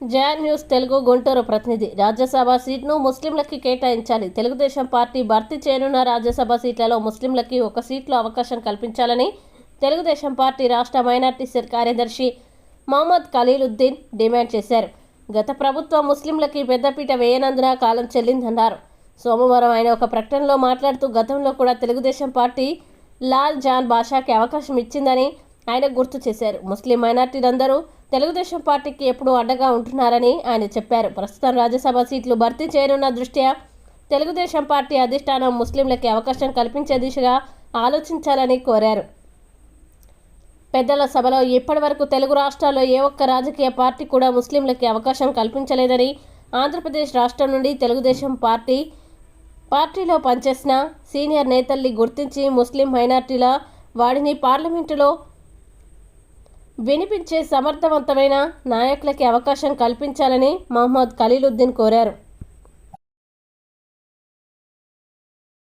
Zion news Telugu Guntur ప్రతినిధి. రాజ్యసభ సీట్ను ముస్లింలకి కేటాయించాలి. Telugu Desam party భర్తీ చేయనున్న రాజ్యసభ సీట్లలో ముస్లింలకి ఒక సీట్లో అవకాశం కల్పించాలని తెలుగుదేశం పార్టీ రాష్ట్ర మైనార్టీ సెల్ కార్యదర్శి మహమ్మద్ ఖలీలుద్దీన్ డిమాండ్ చేశారు. గత ప్రభుత్వం ముస్లింలకి పెద్దపీట వేయనందున కాలం చెల్లిందన్నారు. సోమవారం ఆయన ఒక ప్రకటనలో మాట్లాడుతూ గతంలో కూడా తెలుగుదేశం పార్టీ లాల్ జాన్ బాషాకి అవకాశం ఇచ్చిందని ఆయన గుర్తు చేశారు. ముస్లిం మైనార్టీలందరూ తెలుగుదేశం పార్టీకి ఎప్పుడూ అడ్డగా ఉంటున్నారని ఆయన చెప్పారు. ప్రస్తుతం రాజ్యసభ సీట్లు భర్తీ చేయనున్న దృష్ట్యా తెలుగుదేశం పార్టీ అధిష్టానం ముస్లింలకి అవకాశం కల్పించే దిశగా ఆలోచించాలని కోరారు. పెద్దల సభలో ఇప్పటివరకు తెలుగు రాష్ట్రాల్లో ఏ ఒక్క రాజకీయ పార్టీ కూడా ముస్లింలకి అవకాశం కల్పించలేదని ఆంధ్రప్రదేశ్ రాష్ట్రం నుండి తెలుగుదేశం పార్టీ పార్టీలో పనిచేసిన సీనియర్ నేతల్ని గుర్తించి ముస్లిం మైనార్టీల వాడిని పార్లమెంటులో వినిపించే సమర్థవంతమైన నాయకులకి అవకాశం కల్పించాలని మహమ్మద్ ఖలీలుద్దీన్ కోరారు.